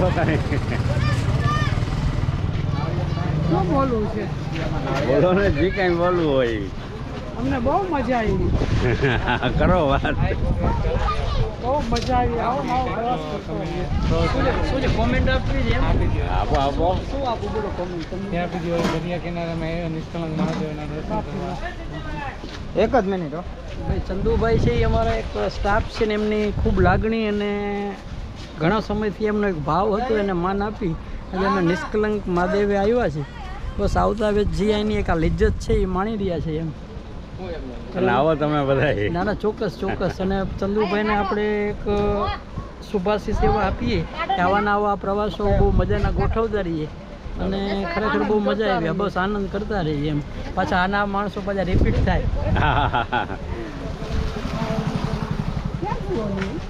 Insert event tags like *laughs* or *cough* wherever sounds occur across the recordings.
બોલો કઈ શું બોલવું છે બોલો ને જે કઈ બોલવું હોય અમને બહુ મજા આવી *laughs* કરો વાત બહુ મજા આવી આવો આવો પ્રવાસ કરતો શું છે કોમેન્ટ આપવી છે શું આપો દરિયા કિનારામાં નિષ્કલંક મહાદેવના દર્શન કરવા એક જ મિનિટ ભાઈ ચંદુભાઈ છે એ અમારા એક સ્ટાફ છે ને એમની ખૂબ લાગણી અને ઘણા સમયથી એમનો એક ભાવ હતો એને માન આપી એટલે અમે નિષ્કલંક મહાદેવે આવ્યા છે બસ આવતા વેચ જી આની એક આ લિજ્જત છે એ માણી રહ્યા છે એમ આવો તમે બધા ના ના ચોક્કસ ચોક્કસ અને ચંદુભાઈને આપણે એક સુભાષી સેવા આપીએ કે આવાના આવા પ્રવાસો બહુ મજાના ગોઠવતા રહીએ અને ખરેખર બહુ મજા આવી બસ આનંદ કરતા રહીએ એમ પાછા આના માણસો પાછા રિપીટ થાય હા હા હા હા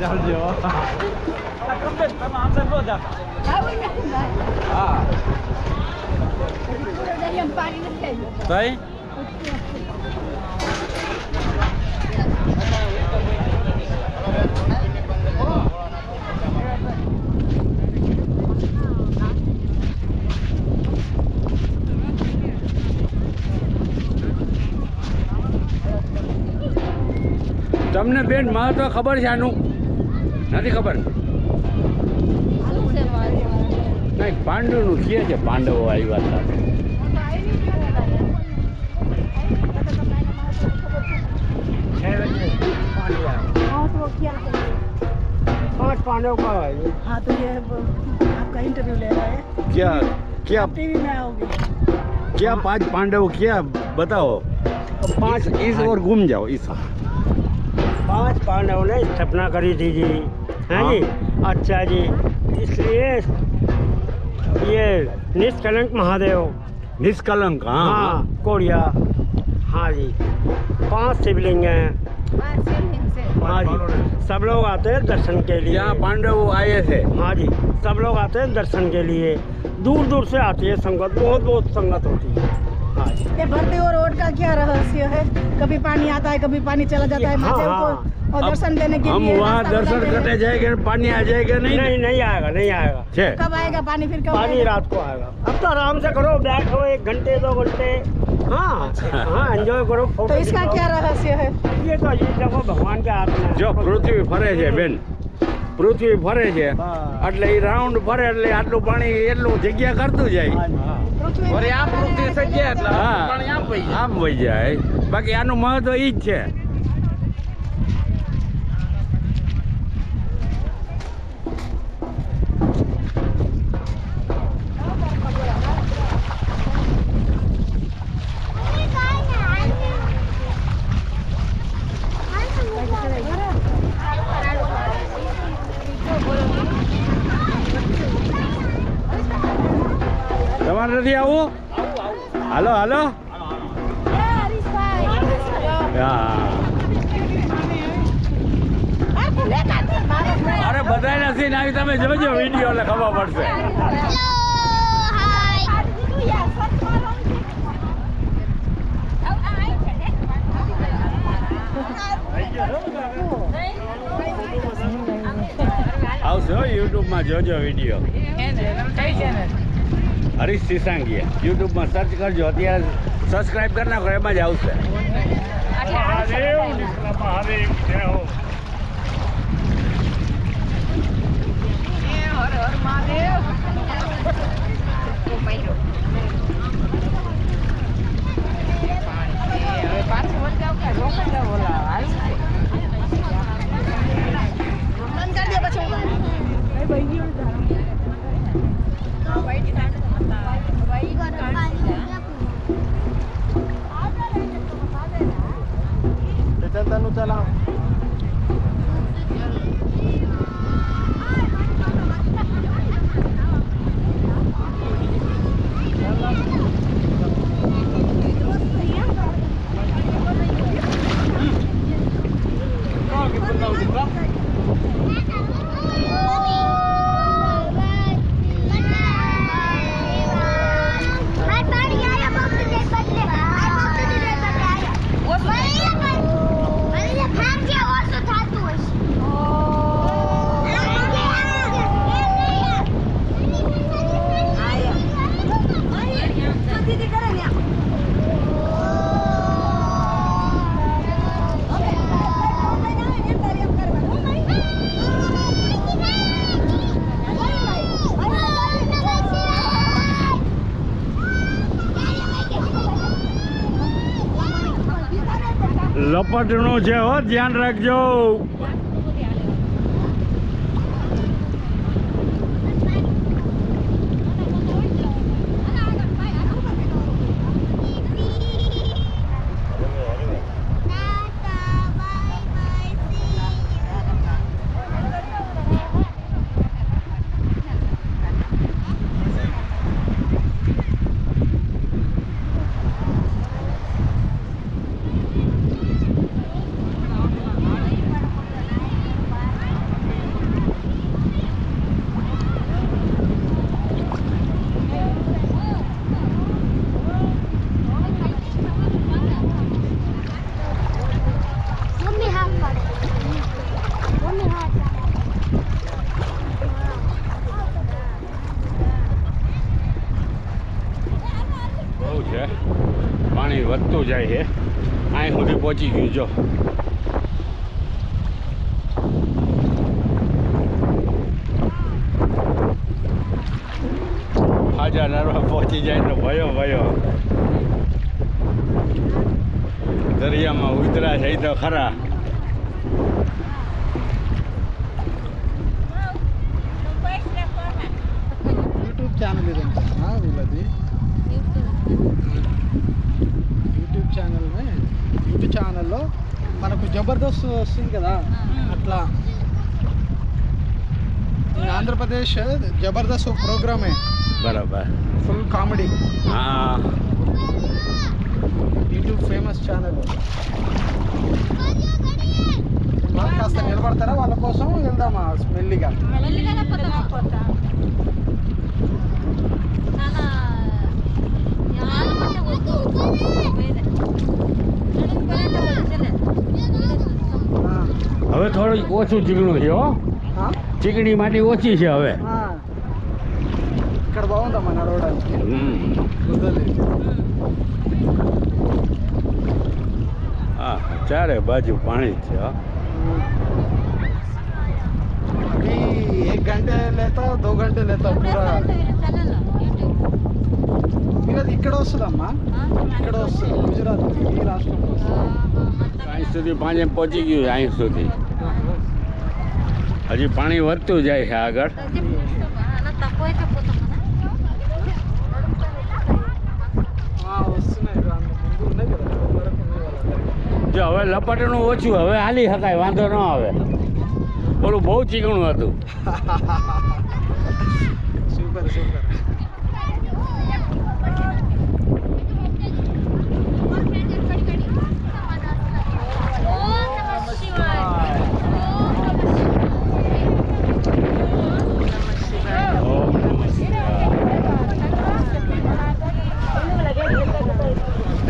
Dalio. Ta krąbeczka ma zawoda. Cały na A. Tutaj? તમને બેન મારે તો ખબર છે આનું નથી ખબર નહીં પાંડુનું કહે છે પાંડવો આવ્યા હતા पांडव का है तो ये आपका इंटरव्यू ले रहा है क्या क्या क्या पांच पांडव क्या बताओ पांच इस और घूम जाओ इस पांच पांडव ने स्थापना करी थी जी है हाँ। जी हाँ। अच्छा जी इसलिए ये निष्कलंक महादेव निष्कलंक हाँ हाँ हाँ जी पांच शिवलिंग हैं हाँ जी सब लोग आते हैं दर्शन के लिए यहाँ पांडव आए थे हाँ जी सब लोग आते हैं दर्शन के लिए दूर दूर से आती है संगत बहुत बहुत संगत होती है हाँ। ये भरते और रोड का क्या रहस्य है कभी पानी आता है कभी पानी चला जाता है हाँ, हाँ। और दर्शन देने के हम वहाँ दर्शन करने जाएंगे पानी आ जाएगा नहीं नहीं नहीं आएगा नहीं आएगा छे? कब आएगा पानी फिर कब पानी रात को आएगा अब तो आराम से करो बैठो एक घंटे दो घंटे हाँ हाँ एंजॉय करो तो इसका क्या रहस्य है ये तो ये देखो भगवान के हाथ में जो પૃથ્વી ફરે છે બેન પૃથ્વી ફરે છે એટલે એ રાઉન્ડ ફરે એટલે આટલું પાણી એટલું જગ્યા કરતું જાય પૃથ્વી આમ પૃથ્વી સજ્યા એટલે આમ વહી જાય બાકી આનું મહત્વ ઈ જ છે તમારે નથી આવવું હાલો હાલો અરે બધા નથી આવી તમે જોજો વિડીયો એટલે ખબર પડશે આવશો યુટ્યુબમાં જોજો વિડીયો કઈ ચેનલ अरे सीसंगिया youtube માં સર્ચ કર જોતિયા સબ્સ્ક્રાઇબ કર નાખ હોય બજ આવસે આલે આ ને ઉનિસલા માં હરેક દેવ એ ઓર ઓર માં દેવ લપટનું છે હો ધ્યાન રાખજો हो જાય છે અહીં સુધી પહોંચી ગયું જો હાજર નરવા પહોંચી જાય તો ભયો ભયો દરિયામાં ઉતરા છે તો ખરા ಯೂಟ್ಯೂಬ್ ಚಾನಲ್ ಇದೆ ಅಂತ ಹಾಂ ఛానల్ యూట్యూబ్ ఛానల్లో మనకు జబర్దస్త్ వస్తుంది కదా అట్లా ఆంధ్రప్రదేశ్ జబర్దస్త్ ప్రోగ్రామే బరాబర్ full comedy YouTube famous channel కాస్త నిలబడతారా వాళ్ళ కోసం వెళ్దామా మెల్లిగా થોડુંક ઓછું ચીકણું છે હો ચીકણી માટી ઓછી છે હવે હા ચારે બાજુ પાણી છે હા एक घंटे लेता दो घंटे लेता पूरा మీరది ఇక్కడ వస్తుందమ్మా ఇక్కడ వస్తుంది గుజరాత్ ఈ రాష్ట్రంలో వస్తుంది અહીં સુધી પાંચે પહોંચી ગયું અહીં સુધી હજી પાણી વધતું જાય છે આગળ જો હવે લપટનું ઓછું હવે હાલી શકાય વાંધો ન આવે ઓલું બહુ ચીકણું હતું *laughs* સુપર સુપર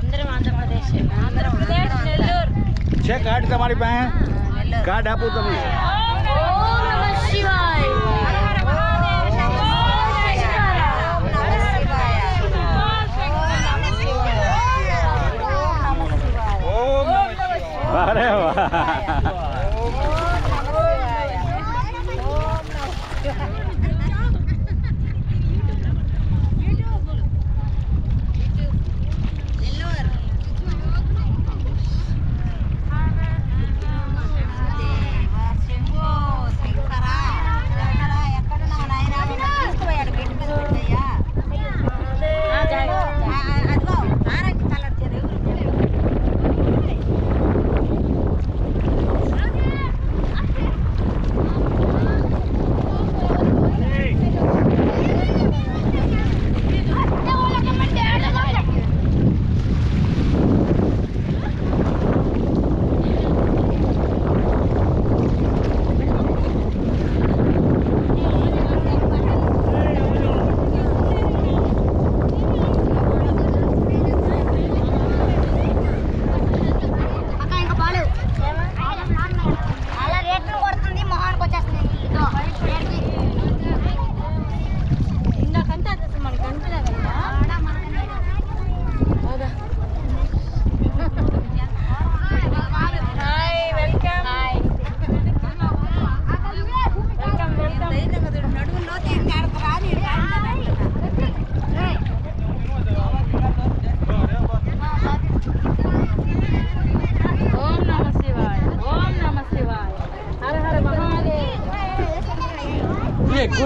అందరం ఆంధ్రప్రదేశ్ ఆంధ్రప్రదేశ్ నెల్లూరు છે કાર્ડ તમારી પાસે કાર્ડ આપું તમને અરે વાહ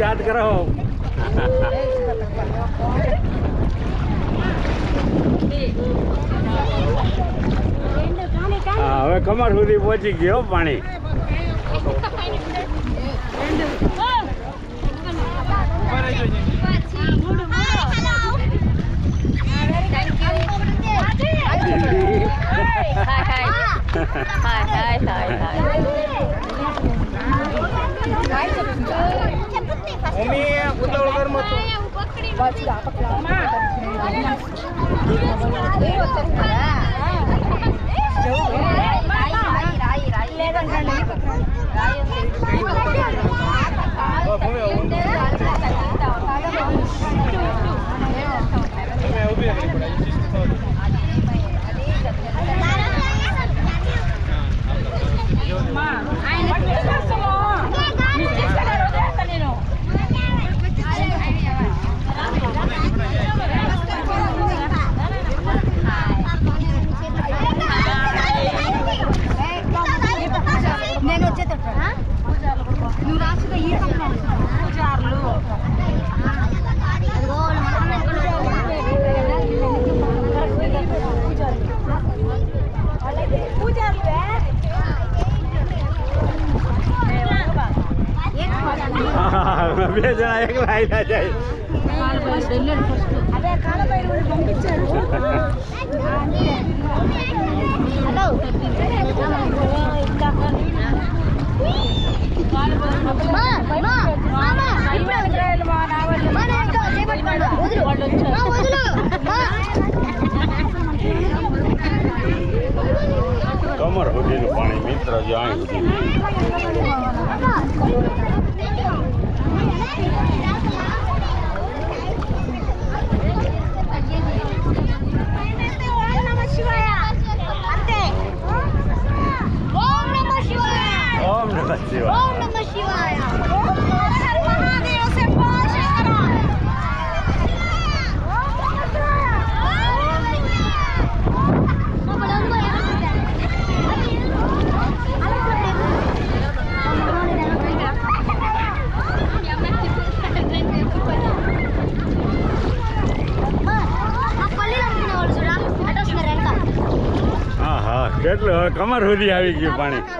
याद करो હવે કમર સુધી પહોંચી ગયો પાણી હાય હાય હાય હાય હાય હાય મમ્મી ઉતાવળ કર મત પકડા પકડા રાઈ રાઈ રાઈ તમારા હોટેલ પાણી મિત્ર જ આવી ઓ મમશીવાયા ઓમકાર મહાદેવ સે પોષે કરા ઓ મમશીવાયા ઓ મમશીવાયા ઓ મમશીવાયા ઓ મમશીવાયા આ કલ્લી નહી આવો છોડા એટવ સ રેનકા આહા એટલે કમર હોડી આવી ગયું પાણી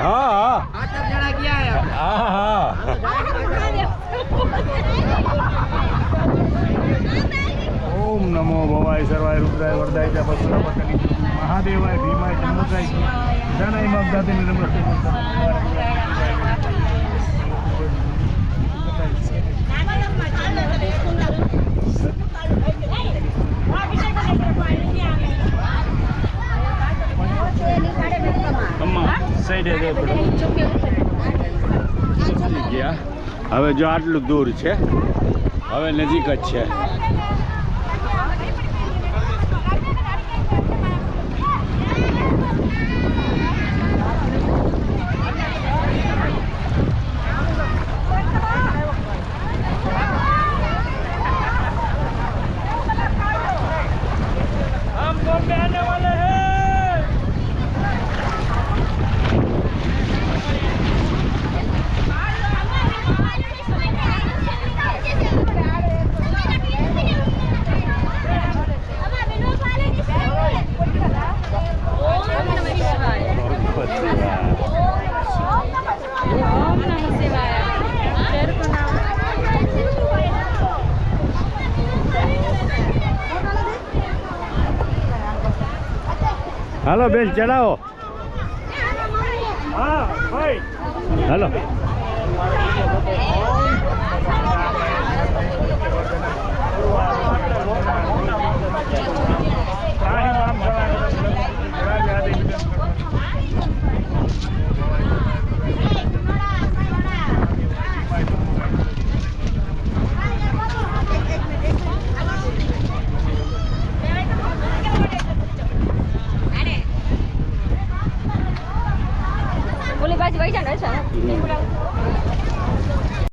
हाँ हाँ हाँ ओम नमो भवाय सर्वाय रुद्राय वरदाय पशुरापतनी महादेवाय भीमाय चंद्रकाय धनाय मग्धाते नमस्ते Thank you. અમ્મા સાઈડે ગયા હવે જો આટલું દૂર છે હવે નજીક જ છે હાલો બેન ચડાવો હાલો 南城。